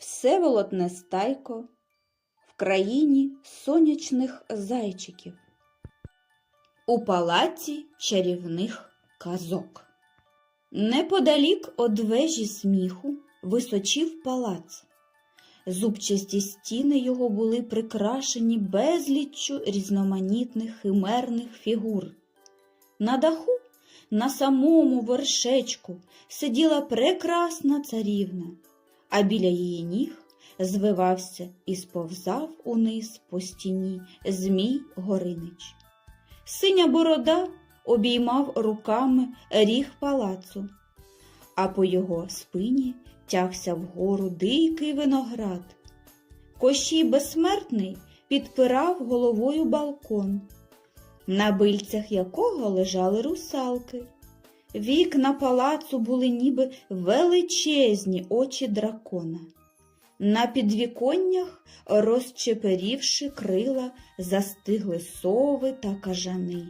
Всеволод Нестайко в країні сонячних зайчиків. У палаці чарівних казок. Неподалік од вежі сміху височив палац. Зубчасті стіни його були прикрашені безліччю різноманітних химерних фігур. На даху, на самому вершечку, сиділа прекрасна царівна, а біля її ніг звивався і сповзав униз по стіні Змій Горинич. Синя борода обіймав руками ріг палацу, а по його спині тягся вгору дикий виноград. Кощій безсмертний підпирав головою балкон, на бильцях якого лежали русалки. Вікна палацу були ніби величезні очі дракона. На підвіконнях, розчеперівши крила, застигли сови та кажани,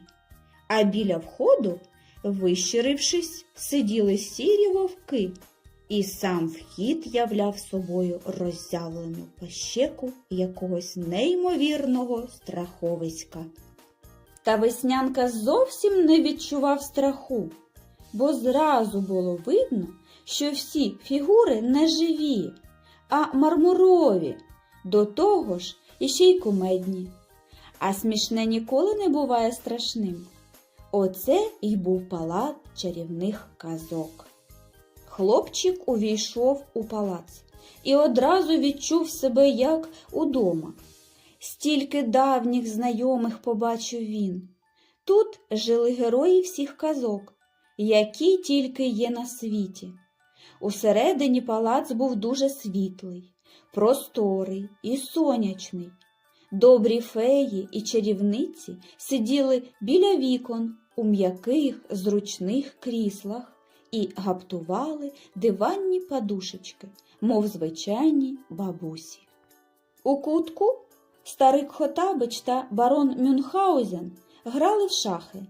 а біля входу, вищирившись, сиділи сірі вовки, і сам вхід являв собою роззявлену пащеку якогось неймовірного страховиська. Та веснянка зовсім не відчував страху, бо зразу було видно, що всі фігури не живі, а мармурові, до того ж іще й кумедні. А смішне ніколи не буває страшним. Оце й був палац чарівних казок. Хлопчик увійшов у палац і одразу відчув себе як удома. Стільки давніх знайомих побачив він. Тут жили герої всіх казок, які тільки є на світі. Усередині палац був дуже світлий, просторий і сонячний. Добрі феї і чарівниці сиділи біля вікон у м'яких зручних кріслах і гаптували диванні подушечки, мов звичайні бабусі. У кутку старик Хотабич та барон Мюнхгаузен грали в шахи.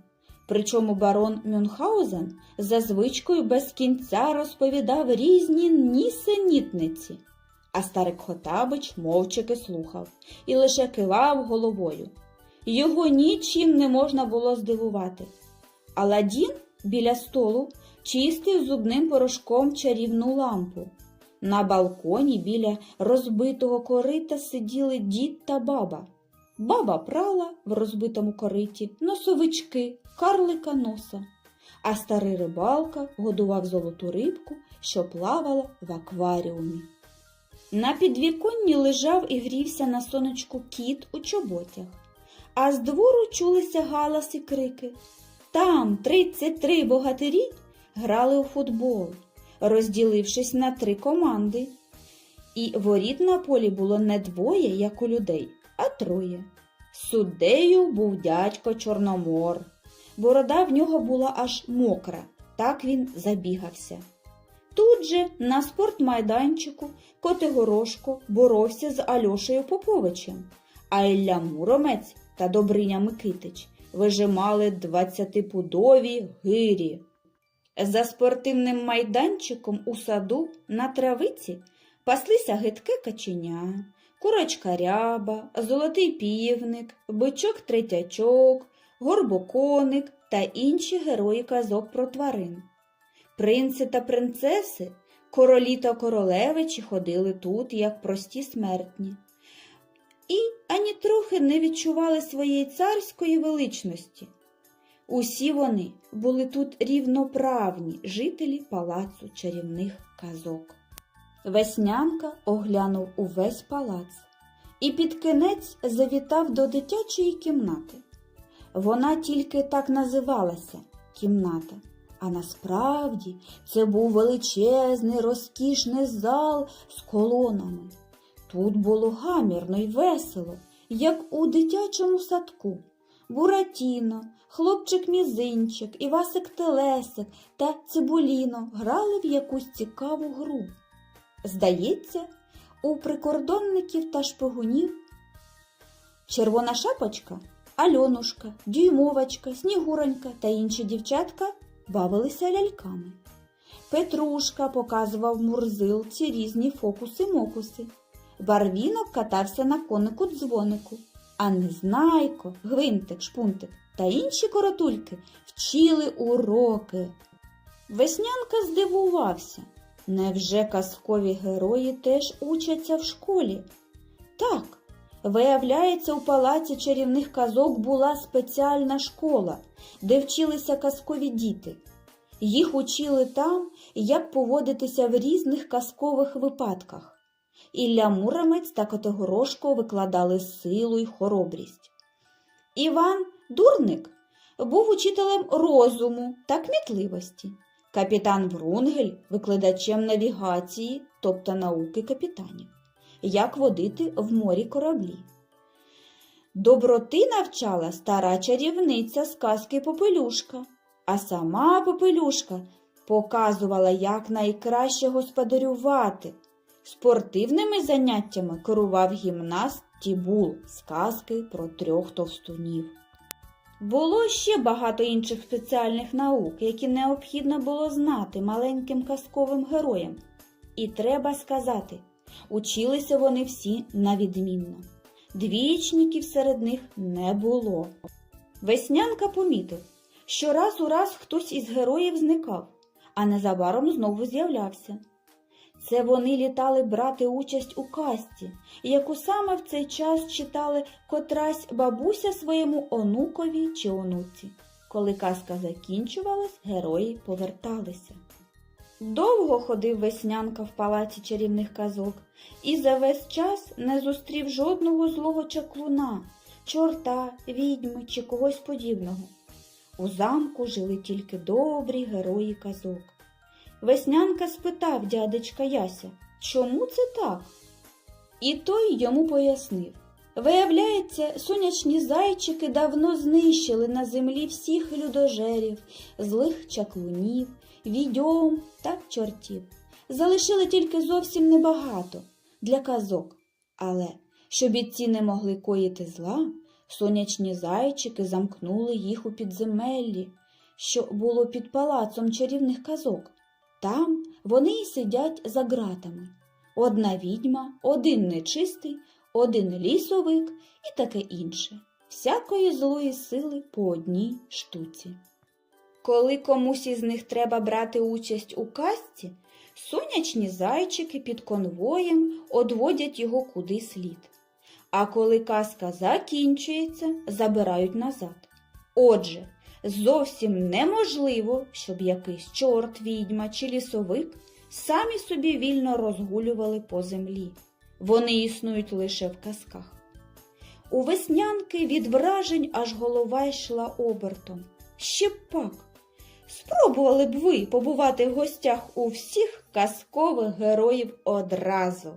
Причому барон Мюнхгаузен за звичкою без кінця розповідав різні нісенітниці, а старик Хотабич мовчки слухав і лише кивав головою. Його нічим не можна було здивувати. Аладдін біля столу чистив зубним порошком чарівну лампу. На балконі біля розбитого корита сиділи дід та баба. Баба прала в розбитому кориті носовички, карлика носа, а старий рибалка годував золоту рибку, що плавала в акваріумі. На підвіконні лежав і грівся на сонечку кіт у чоботях, а з двору чулися галас і крики. Там 33 богатирі грали у футбол, розділившись на три команди. І воріт на полі було не двоє, як у людей, а троє. Суддею був дядько Чорномор. Борода в нього була аж мокра, так він забігався. Тут же на спортмайданчику Котигорошко боровся з Альошею Поповичем, а Ілля Муромець та Добриня Микитич вижимали двадцятипудові гирі. За спортивним майданчиком у саду на травиці паслися гидке каченя, курочка ряба, золотий півник, бичок третячок, горбоконик та інші герої казок про тварин. Принци та принцеси, королі та королевичі ходили тут, як прості смертні, і ані трохи не відчували своєї царської величності. Усі вони були тут рівноправні жителі палацу чарівних казок. Веснянка оглянув увесь палац і під кінець завітав до дитячої кімнати. Вона тільки так називалася кімната, а насправді це був величезний розкішний зал з колонами. Тут було гамірно й весело, як у дитячому садку. Буратіно, хлопчик Мізинчик, Івасик Телесик та Цибуліно грали в якусь цікаву гру. Здається, у прикордонників та шпигунів червона шапочка, Альонушка, Дюймовочка, Снігуронька та інші дівчатка бавилися ляльками. Петрушка показував мурзилці різні фокуси-мокуси. Барвінок катався на конику дзвонику, а Незнайко, Гвинтик, Шпунтик та інші коротульки вчили уроки. Веснянка здивувався. Невже казкові герої теж учаться в школі? Так, виявляється, у палаці чарівних казок була спеціальна школа, де вчилися казкові діти. Їх учили там, як поводитися в різних казкових випадках. Ілля Муромець та Котигорошко викладали силу й хоробрість. Іван Дурник був учителем розуму та кмітливості. Капітан Врунгель викладачем навігації, тобто науки капітанів, як водити в морі кораблі. Доброти навчала стара чарівниця з казки Попелюшка, а сама Попелюшка показувала, як найкраще господарювати. Спортивними заняттями керував гімнаст Тібул з казки про трьох товстунів. Було ще багато інших спеціальних наук, які необхідно було знати маленьким казковим героям. І треба сказати, училися вони всі на відмінно. Двічників серед них не було. Веснянка помітив, що раз у раз хтось із героїв зникав, а незабаром знову з'являвся. Це вони літали брати участь у казці, яку саме в цей час читали котрась бабуся своєму онукові чи онуці. Коли казка закінчувалась, герої поверталися. Довго ходив веснянка в палаці чарівних казок і за весь час не зустрів жодного злого чаклуна, чорта, відьми чи когось подібного. У замку жили тільки добрі герої казок. Веснянка спитав дядечка Яся, чому це так? І той йому пояснив. Виявляється, сонячні зайчики давно знищили на землі всіх людожерів, злих чаклунів, відьом та чортів. Залишили тільки зовсім небагато для казок. Але, щоб і ці не могли коїти зла, сонячні зайчики замкнули їх у підземеллі, що було під палацом чарівних казок. Там вони й сидять за ґратами. Одна відьма, один нечистий, один лісовик і таке інше. Всякої злої сили по одній штуці. Коли комусь із них треба брати участь у казці, сонячні зайчики під конвоєм одводять його куди слід. А коли казка закінчується, забирають назад. Отже, Зовсім неможливо, щоб якийсь чорт, відьма чи лісовик самі собі вільно розгулювали по землі. Вони існують лише в казках. У веснянки від вражень аж голова йшла обертом. Ще пак. Спробували б ви побувати в гостях у всіх казкових героїв одразу.